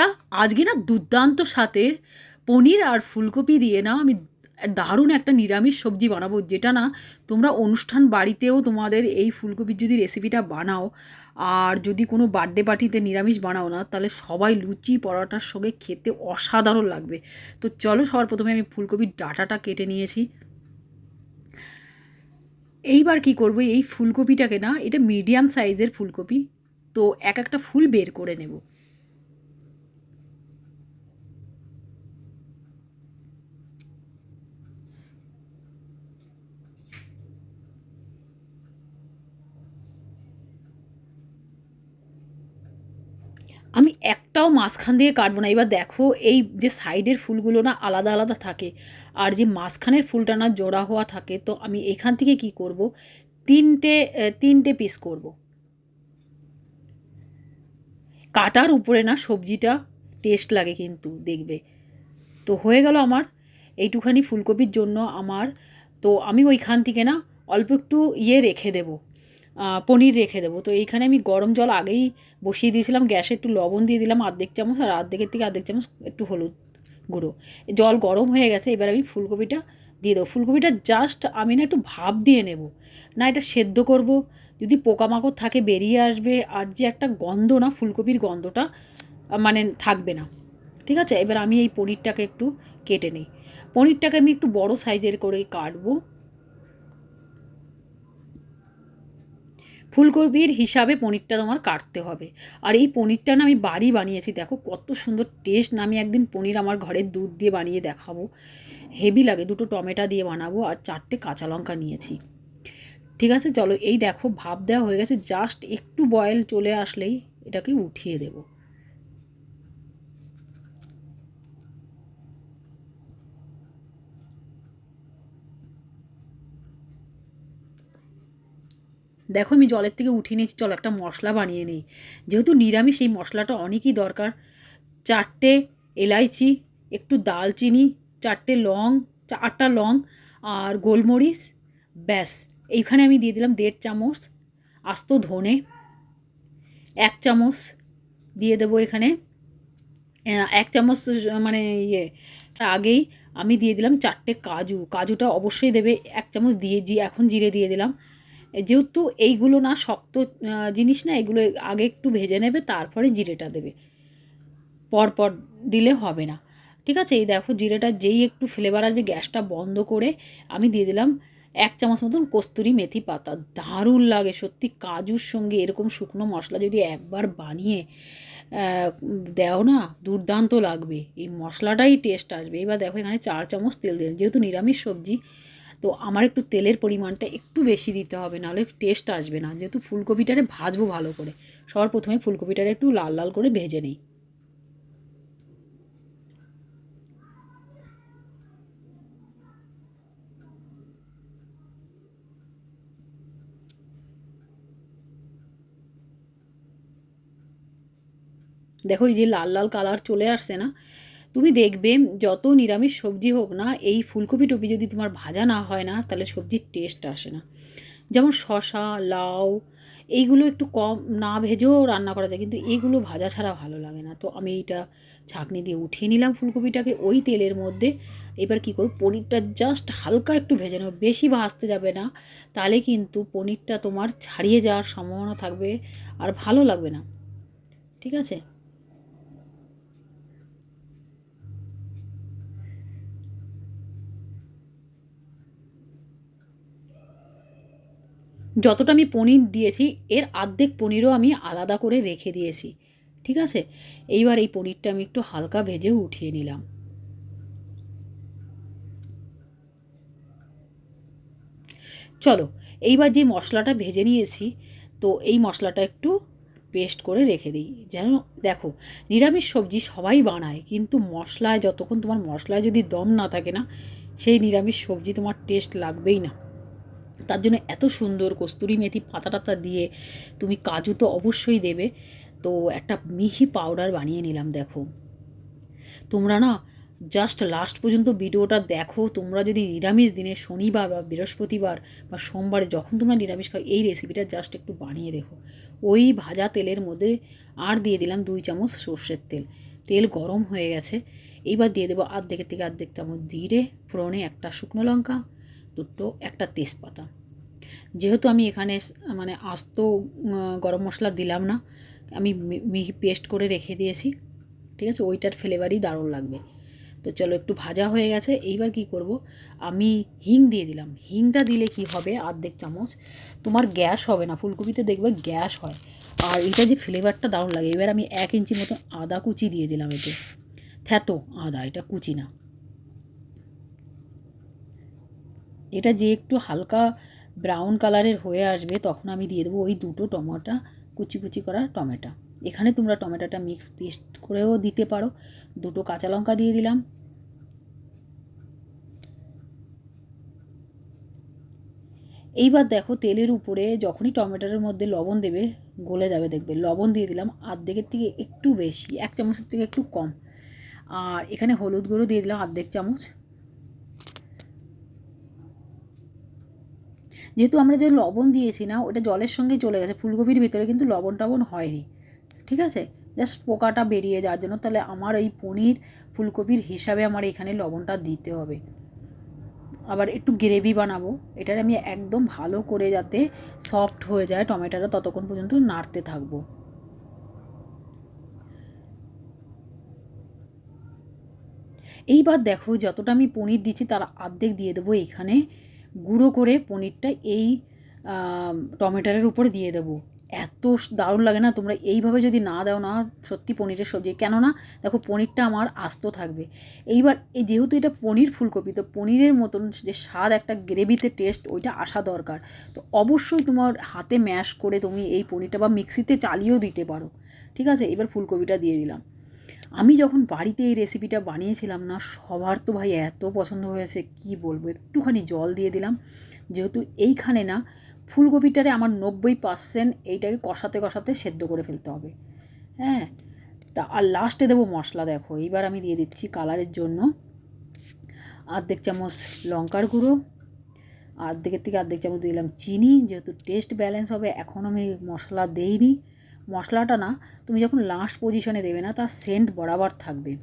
বন্ধুরা, আজকে না দুর্দান্ত সাথে পনির আর ফুলকপি দিয়ে না আমি দারুণ একটা নিরামিষ সবজি বানাবো, যেটা না তোমরা অনুষ্ঠান বাড়িতেও তোমাদের এই ফুলকপির যদি রেসিপিটা বানাও আর যদি কোনো বার্থডে পার্টিতে নিরামিষ বানাও না, তাহলে সবাই লুচি, পরোটার সঙ্গে খেতে অসাধারণ লাগবে। তো চলো সবার প্রথমে আমি ফুলকপির ডাটাটা কেটে নিয়েছি। এইবার কি করব, এই ফুলকপিটাকে না, এটা মিডিয়াম সাইজের ফুলকপি, তো এক একটা ফুল বের করে নেব। আমি একটাও মাঝখান দিয়ে কাটবো না। এবার দেখো, এই যে সাইডের ফুলগুলো না আলাদা আলাদা থাকে আর যে মাঝখানের ফুলটা না জোড়া হওয়া থাকে, তো আমি এখান থেকে কি করব? তিনটে তিনটে পিস করব। কাটার উপরে না সবজিটা টেস্ট লাগে কিন্তু দেখবে। তো হয়ে গেল আমার এইটুখানি ফুলকপির জন্য আমার। তো আমি ওইখান থেকে না অল্প একটু ইয়ে রেখে দেবো। পনির রেখে দেবো। তো এইখানে আমি গরম জল আগেই বসিয়ে দিয়েছিলাম, গ্যাসে একটু লবণ দিয়ে দিলাম আর্ধেক চামচ আর আর্ধেকের থেকে আর্ধেক চামচ একটু হলুদ গুঁড়ো। জল গরম হয়ে গেছে, এবার আমি ফুলকপিটা দিয়ে দেবো। ফুলকপিটা জাস্ট আমি না একটু ভাপ দিয়ে নেব। না, এটা সেদ্ধ করব। যদি পোকামাকড় থাকে, বেরিয়ে আসবে আর যে একটা গন্ধ না, ফুলকপির গন্ধটা মানে থাকবে না। ঠিক আছে? এবার আমি এই পনিরটাকে একটু কেটে নিই। পনিরটাকে আমি একটু বড় সাইজের করে কাটবো। ফুলকপির হিসাবে পনিরটা তোমার কাটতে হবে। আর এই পনিরটা না আমি বাড়ি বানিয়েছি, দেখো কত সুন্দর টেস্ট না আমি একদিন পনির আমার ঘরের দুধ দিয়ে বানিয়ে দেখাবো। হেভি লাগে, দুটো টমেটো দিয়ে বানাবো আর চারটে কাঁচা লঙ্কা নিয়েছি। ঠিক আছে, চলো এই দেখো ভাব দেওয়া হয়ে গেছে জাস্ট একটু বয়েল চলে আসলেই এটাকে উঠিয়ে দেবো। দেখো আমি জলের থেকে উঠিয়ে নিয়েছি, চলো একটা মশলা বানিয়ে নিই। যেহেতু নিরামিষ, এই মশলাটা অনেকই দরকার। চারটে এলাইচি, একটু দালচিনি, চারটে লং, চারটা লং আর গোলমরিচ, ব্যাস। এইখানে আমি দিয়ে দিলাম দেড় চামচ আস্ত ধনে, এক চামচ দিয়ে দেবো এখানে। এক চামচ মানে ইয়ে আগেই আমি দিয়ে দিলাম চারটে কাজু। কাজুটা অবশ্যই দেবে, এক চামচ দিয়ে, জি, এখন জিরে দিয়ে দিলাম। যেহেতু এইগুলো না শক্ত জিনিস না, এগুলো আগে একটু ভেজে নেবে, তারপরে জিরেটা দেবে। পরপর দিলে হবে না। ঠিক আছে? এই দেখো, জিরেটা যেই একটু ফ্লেভার আসবে, গ্যাসটা বন্ধ করে আমি দিয়ে দিলাম এক চামচ মতন কস্তুরি মেথি পাতা। দারুণ লাগে, সত্যি কাজুর সঙ্গে এরকম শুকনো মশলা যদি একবার বানিয়ে দেও না, দুর্দান্ত লাগবে। এই মশলাটাই টেস্ট আসবে। এবার দেখো, এখানে চার চামচ তেল দিলাম। যেহেতু নিরামিষ সবজি তো আমার একটু তেলের পরিমাণটা একটু বেশি দিতে হবে, নাহলে টেস্ট আসবে না। যেহেতু ফুলকপিটারে ভাজবো ভালো করে সবার প্রথমে ফুলকপিটারে একটু লাল লাল করে ভেজে নিই। দেখো এই যে লাল লাল কালার চলে আসছে না তুমি দেখবে যত নিরামিষ সবজি হোক না, এই ফুলকপি টপি যদি তোমার ভাজা না হয় না, তাহলে সবজির টেস্ট আসে না। যেমন শশা লাউ, এইগুলো একটু কম, না ভেজেও রান্না করা যায়, কিন্তু এইগুলো ভাজা ছাড়া ভালো লাগে না। তো আমি এইটা ছাঁকনি দিয়ে উঠিয়ে নিলাম ফুলকপিটাকে ওই তেলের মধ্যে। এবার কী করব, পনিরটা জাস্ট হালকা একটু ভেজে নেব, বেশি ভাজতে যাবে না, তাহলে কিন্তু পনিরটা তোমার ছাড়িয়ে যাওয়ার সম্ভাবনা থাকবে আর ভালো লাগবে না। ঠিক আছে? যতটা আমি পনির দিয়েছি, এর আর্ধেক পনিরও আমি আলাদা করে রেখে দিয়েছি। ঠিক আছে? এইবার এই পনিরটা আমি একটু হালকা ভেজে উঠিয়ে নিলাম। চলো, এইবার যে মশলাটা ভেজে নিয়েছি, তো এই মশলাটা একটু পেস্ট করে রেখে দিই। যেন, দেখো, নিরামিষ সবজি সবাই বানায়, কিন্তু মশলায়, যতক্ষণ তোমার মশলায় যদি দম না থাকে না, সেই নিরামিষ সবজি তোমার টেস্ট লাগবেই না। তার জন্য এত সুন্দর কস্তুরি মেথি পাতা টাতা দিয়ে তুমি কাজু তো অবশ্যই দেবে। তো একটা মিহি পাউডার বানিয়ে নিলাম দেখো। তোমরা না জাস্ট লাস্ট পর্যন্ত ভিডিওটা দেখো। তোমরা যদি নিরামিষ দিনে শনিবার বা বৃহস্পতিবার বা সোমবারে যখন তোমরা নিরামিষ খাও, এই রেসিপিটা জাস্ট একটু বানিয়ে দেখো। ওই ভাজা তেলের মধ্যে আর দিয়ে দিলাম দুই চামচ সর্ষের তেল। তেল গরম হয়ে গেছে। এইবার দিয়ে দেবো আর্ধেকের থেকে আর্ধেক চামচ জিরে, ফোড়নে একটা শুকনো লঙ্কা, দুটো একটা তেজপাতা। যেহেতু আমি এখানে মানে আস্ত গরম মশলা দিলাম না, আমি মিহি পেস্ট করে রেখে দিয়েছি, ঠিক আছে? ওইটার ফ্লেভারই দারুণ লাগবে। তো চলো একটু ভাজা হয়ে গেছে, এইবার কি করব? আমি হিং দিয়ে দিলাম। হিংটা দিলে কি হবে? আর্ধেক চামচ। তোমার গ্যাস হবে না, ফুলকপিতে দেখবে গ্যাস হয়। আর এটা যে ফ্লেভারটা দারুণ লাগে, এবার আমি এক ইঞ্চি মতো আদা কুচি দিয়ে দিলাম এতে। থ্যাতো আদা, এটা কুচি না। এটা যে একটু হালকা ব্রাউন কালারের হয়ে আসবে, তখন আমি দিয়ে দেবো ওই দুটো টমেটো, কুচি কুচি করা টমেটো। এখানে তোমরা টমেটোটা মিক্স পেস্ট করেও দিতে পারো। দুটো কাঁচা লঙ্কা দিয়ে দিলাম। এইবার দেখো তেলের উপরে যখনই টমেটোর মধ্যে লবণ দেবে, গলে যাবে দেখবে। লবণ দিয়ে দিলাম, আর্ধেকের থেকে একটু বেশি, এক চামচের থেকে একটু কম। আর এখানে হলুদ গুঁড়ো দিয়ে দিলাম আর্ধেক চামচ। যেহেতু আমরা যে লবণ দিয়েছি না, ওটা জলের সঙ্গে চলে গেছে, ফুলকপির ভিতরে কিন্তু লবণ টবণ হয়নি। ঠিক আছে? জাস্ট পোকাটা বেরিয়ে যাওয়ার জন্য তাহলে আমার এই পনির ফুলকপির হিসাবে আমার এখানে লবণটা দিতে হবে। আবার একটু গ্রেভি বানাবো। এটার আমি একদম ভালো করে যাতে সফট হয়ে যায়, টমেটোটা ততক্ষণ পর্যন্ত নাড়তে থাকব। এইবার দেখো, যতটা আমি পনির দিচ্ছি তার অর্ধেক দিয়ে দেবো এখানে। গুঁড়ো করে পনিরটা এই টমেটোর উপরে দিয়ে দেবো। এত দারুণ লাগে না? তোমরা এইভাবে যদি না দাও না, সত্যি পনিরের সবজি। কেননা, দেখো পনিরটা আমার আস্ত থাকবে। এইবার, এই যেহেতু এটা পনির ফুলকপি, তো পনিরের মতন যে স্বাদ, একটা গ্রেভিতে টেস্ট, ওইটা আসা দরকার। তো অবশ্যই তোমার হাতে ম্যাশ করে তুমি এই পনিরটা বা মিক্সিতে চালিয়েও দিতে পারো। ঠিক আছে? এবার ফুলকপিটা দিয়ে দিলাম। আমি যখন বাড়িতে এই রেসিপিটা বানিয়েছিলাম না, সবার তো ভাই এত পছন্দ হয়েছে, কি বলব? একটুখানি জল দিয়ে দিলাম। যেহেতু এইখানে না, ফুলকপিটারে আমার নব্বই পার্সেন্ট এইটাকে কষাতে কষাতে সেদ্ধ করে ফেলতে হবে। হ্যাঁ? তা, আর লাস্টে দেবো মশলা, দেখো। এইবার আমি দিয়ে দিচ্ছি কালারের জন্য আর্ধেক চামচ লঙ্কার গুঁড়ো, আর্ধেকের থেকে আর্ধেক চামচ দিলাম চিনি। যেহেতু টেস্ট ব্যালেন্স হবে, এখন আমি মশলা দেইনি। মশলাটা না তুমি যখন লাস্ট পজিশনে দেবে না, তার সেন্ট বরাবর থাকবে।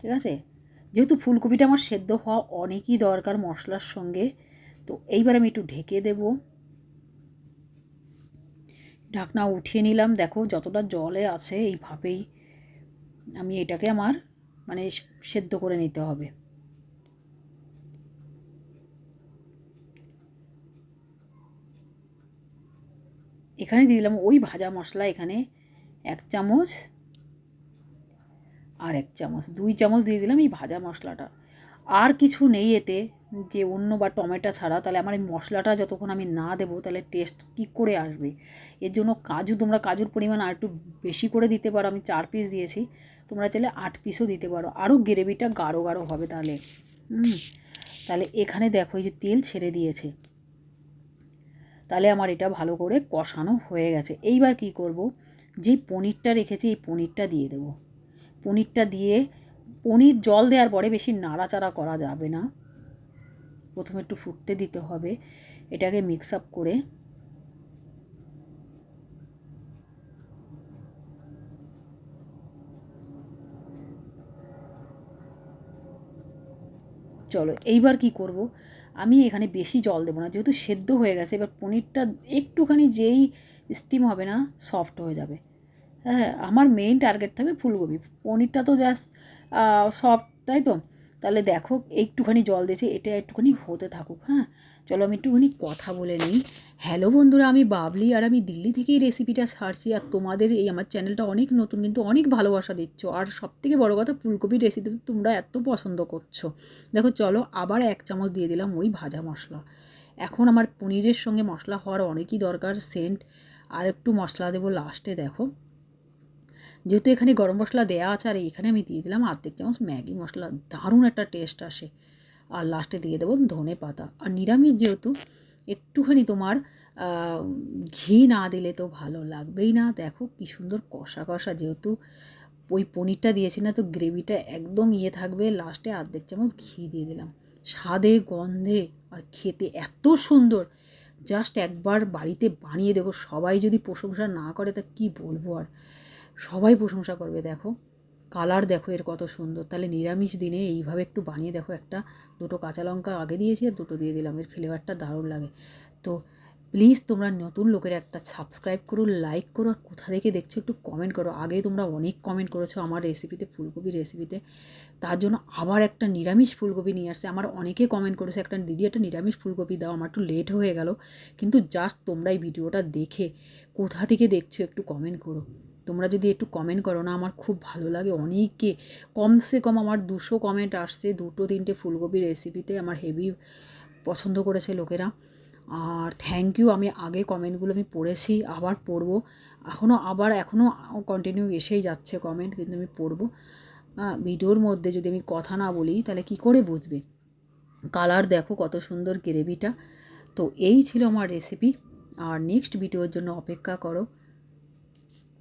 ঠিক আছে? যেহেতু ফুলকপিটা আমার সেদ্ধ হওয়া অনেকই দরকার মশলার সঙ্গে, তো এইবার আমি একটু ঢেকে দেব। ঢাকনা উঠিয়ে নিলাম। দেখো, যতটা জলে আছে এইভাবেই আমি এটাকে আমার মানে সেদ্ধ করে নিতে হবে। এখানে দিয়ে দিলাম ওই ভাজা মশলা এখানে এক চামচ আর এক চামচ, দুই চামচ দিয়ে দিলাম এই ভাজা মশলাটা। আর কিছু নেই এতে, যে অন্য বা টমেটো ছাড়া, তাহলে আমার এই মশলাটা যতক্ষণ আমি না দেবো, তাহলে টেস্ট কী করে আসবে? এর জন্য কাজু, তোমরা কাজুর পরিমাণ আর একটু বেশি করে দিতে পারো, আমি চার পিস দিয়েছি। তোমরা চাইলে আট পিসও দিতে পারো। আরও গ্রেভিটা গাঢ় গাঢ় হবে তাহলে। তাহলে এখানে দেখো এই যে তেল ছেড়ে দিয়েছে। তাহলে আমার এটা ভালো করে কষানো হয়ে গেছে। এইবার কি করব? যে পনিরটা রেখেছি এই পনিরটা দিয়ে দেব। পনিরটা দিয়ে পনির জল দেওয়ার পরে বেশি নাড়াচাড়া করা যাবে না। প্রথমে একটু ফুটতে দিতে হবে। এটাকে মিক্স আপ করে চলো, এইবার কি করব? আমি এখানে বেশি জল দেবো না, যেহেতু সেদ্ধ হয়ে গেছে, এবার পনিরটা একটুখানি যেই স্টিম হবে না সফট হয়ে যাবে। হ্যাঁ আমার মেইন টার্গেট থাকবে ফুলকপি। পনিরটা তো জাস্ট সফট তাই তো? তাহলে দেখো, একটুখানি জল দিয়েছি, এটা একটুখানি হতে থাকুক হ্যাঁ? চলো আমি একটুখানি কথা বলে নিই। হ্যালো বন্ধুরা, আমি বাবলি আর আমি দিল্লি থেকেই রেসিপিটা ছাড়ছি আর তোমাদের এই আমার চ্যানেলটা অনেক নতুন কিন্তু অনেক ভালোবাসা দিচ্ছ। আর সবথেকে বড় কথা, ফুলকপির রেসিপি তোমরা এত পছন্দ করছ। দেখো চলো আবার এক চামচ দিয়ে দিলাম ওই ভাজা মশলা। এখন আমার পনিরের সঙ্গে মশলা হওয়ার অনেকই দরকার সেন্ট আর একটু মশলা দেবো লাস্টে দেখো। যেহেতু এখানে গরম মশলা দেওয়া আছে আর এখানে আমি দিয়ে দিলাম আর্ধেক চামচ ম্যাগি মশলা, দারুণ একটা টেস্ট আসে। আর লাস্টে দিয়ে দেবো ধনে পাতা। আর নিরামিষ যেহেতু, একটুখানি তোমার ঘি না দিলে তো ভালো লাগবেই না। দেখো কি সুন্দর কষা কষা যেহেতু, ওই পনিরটা দিয়েছি না তো গ্রেভিটা একদম ইয়ে থাকবে। লাস্টে অর্ধেক চামচ ঘি দিয়ে দিলাম। স্বাদে, গন্ধে আর খেতে এত সুন্দর। জাস্ট একবার বাড়িতে বানিয়ে দেখো। সবাই যদি প্রশংসা না করে তা কি বলব আর? সবাই প্রশংসা করবে, দেখো। কালার দেখো এর কত সুন্দর। তাহলে নিরামিষ দিনে এইভাবে একটু বানিয়ে দেখো একটা। দুটো কাঁচা লঙ্কা আগে দিয়েছি আর দুটো দিয়ে দিলাম। এর ফ্লেভারটা দারুণ লাগে। তো প্লিজ তোমরা নতুন লোকের একটা সাবস্ক্রাইব করো লাইক করো আর কোথা থেকে দেখছ একটু কমেন্ট করো। আগে তোমরা অনেক কমেন্ট করেছ আমার রেসিপিতে ফুলকপির রেসিপিতে তার জন্য আবার একটা নিরামিষ ফুলকপি নিয়ে আসছে। আমার অনেকে কমেন্ট করেছে, একটা দিদি, একটা নিরামিষ ফুলকপি দাও, আমার একটু লেট হয়ে গেল। কিন্তু জাস্ট তোমরা এই ভিডিওটা দেখে কোথা থেকে দেখছ একটু কমেন্ট করো। তোমরা যদি একটু কমেন্ট করো না, আমার খুব ভালো লাগে। অনেকে কমসে কম আমার দুশো কমেন্ট আসছে, দুটো তিনটে ফুলকপির রেসিপিতে আমার হেভি পছন্দ করেছে লোকেরা। আর থ্যাংক ইউ আমি আগে কমেন্টগুলো আমি পড়েছি, আবার পড়ব। এখনও আবার এখনও কন্টিনিউ এসেই যাচ্ছে কমেন্ট কিন্তু আমি পড়ব। ভিডিওর মধ্যে যদি আমি কথা না বলি, তাহলে কি করে বুঝবে? কালার দেখো কত সুন্দর গ্রেভিটা তো এই ছিল আমার রেসিপি আর নেক্সট ভিডিওর জন্য অপেক্ষা করো।